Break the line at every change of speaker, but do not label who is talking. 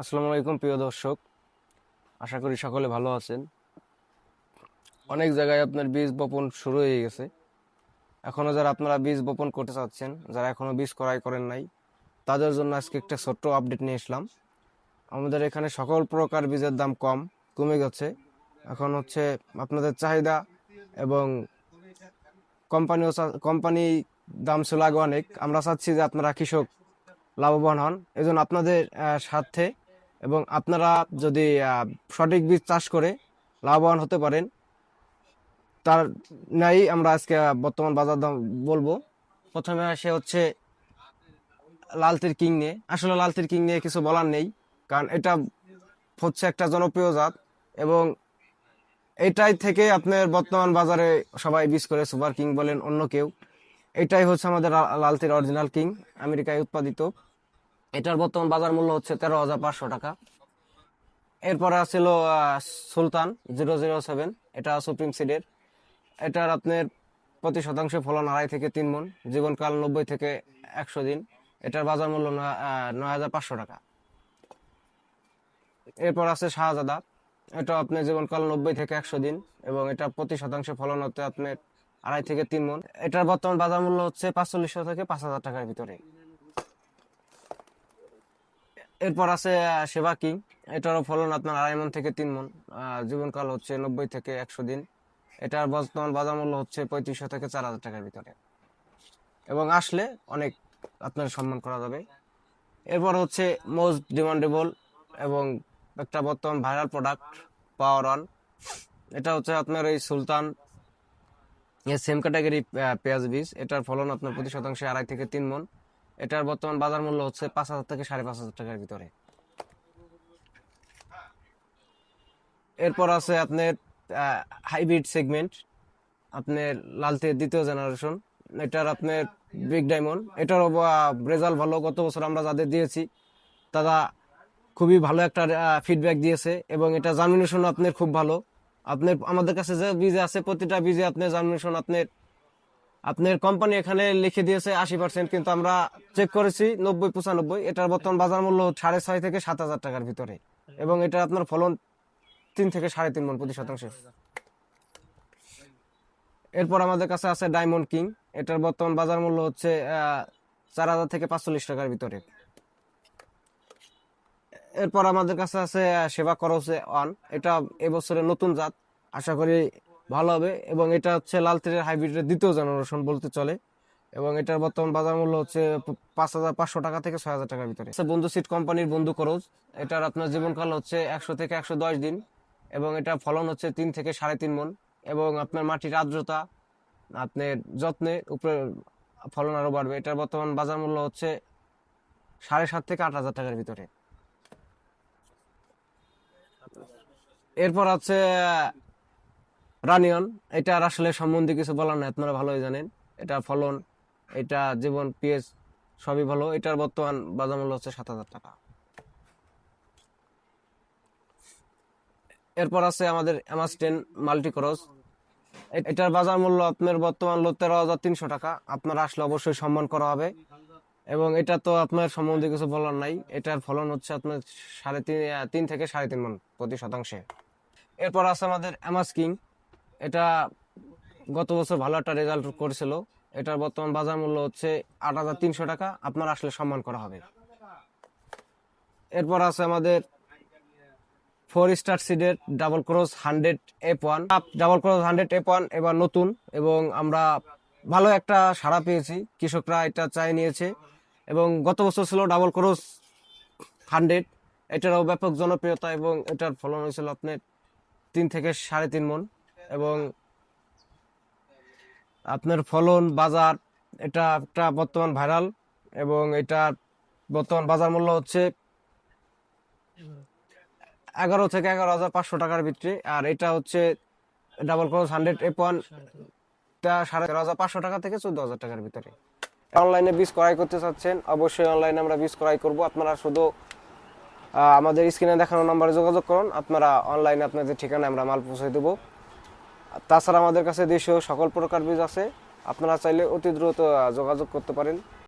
আসসালামু আলাইকুম, প্রিয় দর্শক। আশা করি সকলে ভালো আছেন। অনেক জায়গায় আপনার বীজ বপন শুরু হয়ে গেছে। এখনও যারা আপনারা বীজ বপন করতে চাচ্ছেন, যারা এখনও বীজ ক্রয় করেন নাই, তাদের জন্য আজকে একটা ছোট্ট আপডেট নিয়ে আসলাম। আমাদের এখানে সকল প্রকার বীজের দাম কম, কমে গেছে। এখন হচ্ছে আপনাদের চাহিদা এবং কোম্পানিও কোম্পানি দাম ছিল আগে অনেক। আমরা চাচ্ছি যে আপনারা কৃষক লাভবান হন। এজন্য আপনাদের স্বার্থে এবং আপনারা যদি সঠিক বীজ চাষ করে লাভবান হতে পারেন, তার নাই আমরা আজকে বর্তমান বাজার দাম বলব। প্রথমে আসে হচ্ছে লালতির কিং নিয়ে। আসলে লালতির কিং নিয়ে কিছু বলার নেই, কারণ এটা হচ্ছে একটা জনপ্রিয় জাত এবং এটাই থেকে আপনার বর্তমান বাজারে সবাই বীজ করে, সুপার কিং বলেন অন্য কেউ। এটাই হচ্ছে আমাদের লালতির অরিজিনাল কিং, আমেরিকায় উৎপাদিত। এটার বর্তমান বাজার মূল্য হচ্ছে তেরো হাজার পাঁচশো টাকা। এরপরে ছিল আহ, সুলতান জিরো জিরো সেভেন এটা সুপ্রিম সিডের। এটার আপনার প্রতি শতাংশ ফলন আড়াই থেকে তিন মন জীবনকাল নব্বই থেকে একশো দিন। এটার বাজার মূল্য নয় হাজার পাঁচশো টাকা। এরপর আছে শাহজাদা এটা আপনার জীবনকাল নব্বই থেকে একশো দিন এবং এটা প্রতি শতাংশ ফলন হতে আপনার আড়াই থেকে তিন মন এটার বর্তমান বাজার মূল্য হচ্ছে পাঁচচল্লিশশো থেকে পাঁচ হাজার টাকার ভিতরে। এরপর আছে সেবা কিং। এটারও ফলন আপনার আড়াই মন থেকে তিন মন। জীবনকাল হচ্ছে নব্বই থেকে একশো দিন। এটার বর্তমান বাজার মূল্য হচ্ছে পঁয়ত্রিশশো থেকে চার হাজার টাকার ভিতরে। এবং আসলে অনেক আপনার সম্মান করা যাবে। এরপর হচ্ছে মোস্ট ডিমান্ডেবল এবং একটা বর্তমান ভাইরাল প্রোডাক্ট পাওয়ার অন এটা হচ্ছে আপনার এই সুলতান সেম ক্যাটাগরি পেঁয়াজ বীজ। এটার ফলন আপনার প্রতি শতাংশে আড়াই থেকে তিন মন। এটার বর্তমান বাজার মূল্য হচ্ছে পাঁচ হাজার থেকে সাড়ে পাঁচ হাজার টাকার ভিতরে। এরপর আছে আপনার হাইব্রিড সেগমেন্ট আপনার লালতের দ্বিতীয় জেনারেশন এটার আপনার বিগ ডায়মন্ড এটারও রেজাল্ট ভালো। গত বছর আমরা যাদের দিয়েছি, তারা খুবই ভালো একটা ফিডব্যাক দিয়েছে এবং এটা জার্মিনেশন আপনার খুব ভালো। আপনার, আমাদের কাছে যে বীজ আছে, প্রতিটা বীজে আপনার জার্মিনেশন আপনার আপনার কোম্পানি এখানে লিখে দিয়েছে আশি পার্সেন্ট কিন্তু আমরা চেক করেছি নব্বই পঁচানব্বই, এটার বর্তমান বাজার মূল্য সাড়ে ছয় থেকে সাত হাজার টাকার ভিতরে। এবং এটা আপনার ফলন তিন থেকে সাড়ে তিন মন প্রতি শতাংশ। এরপর আমাদের কাছে আছে ডায়মন্ড কিং এটার বর্তমান বাজার মূল্য হচ্ছে চার হাজার থেকে পাঁচচল্লিশ টাকার ভিতরে। এরপর আমাদের কাছে আছে সেবা করসে ওয়ান এটা এবছরের নতুন জাত। আশা করি ভালো হবে এবং এটা হচ্ছে লাল তীরের হাইব্রিডের দ্বিতীয় জেনারেশন বলতে চলে। এবং এটার বর্তমান বাজার মূল্য হচ্ছে পাঁচ হাজার পাঁচশো টাকা থেকে ছয় হাজার টাকার ভিতরে। আচ্ছা, বন্ধু সিট কোম্পানির বন্ধু করজ এটার আপনার জীবনকাল হচ্ছে একশো থেকে একশো দশ দিন এবং এটা ফলন হচ্ছে তিন থেকে সাড়ে তিন মন এবং আপনার মাটির আর্দ্রতা আপনার যত্নে উপরে ফলন আরও বাড়বে। এটার বর্তমান বাজার মূল্য হচ্ছে সাড়ে সাত থেকে আট হাজার টাকার ভিতরে। এরপর আছে রানিয়ন এটার আসলে সম্বন্ধে কিছু বলার নাই, আপনারা ভালোই জানেন। এটা ফলন, এটা জীবন পিএস সবই ভালো। এটার বর্তমান বাজার মূল্য হচ্ছে সাত হাজার টাকা। এরপর আছে আমাদের অ্যামাস্টেন মাল্টি ক্রস এ- এটার বাজার মূল্য আপনার বর্তমান হলো তেরো হাজার তিনশো টাকা। আপনারা আসলে অবশ্যই সম্মান করা হবে। এবং এটা তো আপনার সম্বন্ধে কিছু বলার নাই। এটার ফলন হচ্ছে আপনার সাড়ে তিন তিন থেকে সাড়ে তিন মন প্রতি শতাংশে। এরপর আছে আমাদের অ্যামাস কিং এটা গত বছর ভালো একটা রেজাল্ট করেছিল। এটার বর্তমান বাজার মূল্য হচ্ছে আট হাজার তিনশো টাকা। আপনার আসলে সম্মান করা হবে। এরপর আছে আমাদের four star সিডের double cross hundred F one double cross hundred F one এবার নতুন এবং আমরা ভালো একটা সাড়া পেয়েছি। কৃষকরা এটা চাই নিয়েছে এবং গত বছর ছিল ডাবল ক্রস হান্ড্রেড এটারও ব্যাপক জনপ্রিয়তা এবং এটার ফলন হয়েছিল আপনার তিন থেকে সাড়ে তিন মন। এবং আপনার ফলন বাজার, এটা একটা বর্তমান ভাইরাল এবং এটার বর্তমান বাজার মূল্য হচ্ছে এগারো থেকে এগারো হাজার পাঁচশো টাকার ভিতরে আর এটা হচ্ছে double cross hundred F one সাড়ে তেরো হাজার পাঁচশো টাকা থেকে চোদ্দ হাজার টাকার ভিতরে। অনলাইনে বীজ ক্রয় করতে চাচ্ছেন, অবশ্যই অনলাইনে আমরা বীজ ক্রয় করব। আপনারা শুধু আমাদের স্ক্রিনে দেখানো নম্বরে যোগাযোগ করুন। আপনারা অনলাইনে আপনাদের ঠিকানায় আমরা মাল পৌঁছে দেবো। তাছাড়া আমাদের কাছে দেশীয় সকল প্রকার বীজ আছে। আপনারা চাইলে অতি দ্রুত যোগাযোগ করতে পারেন।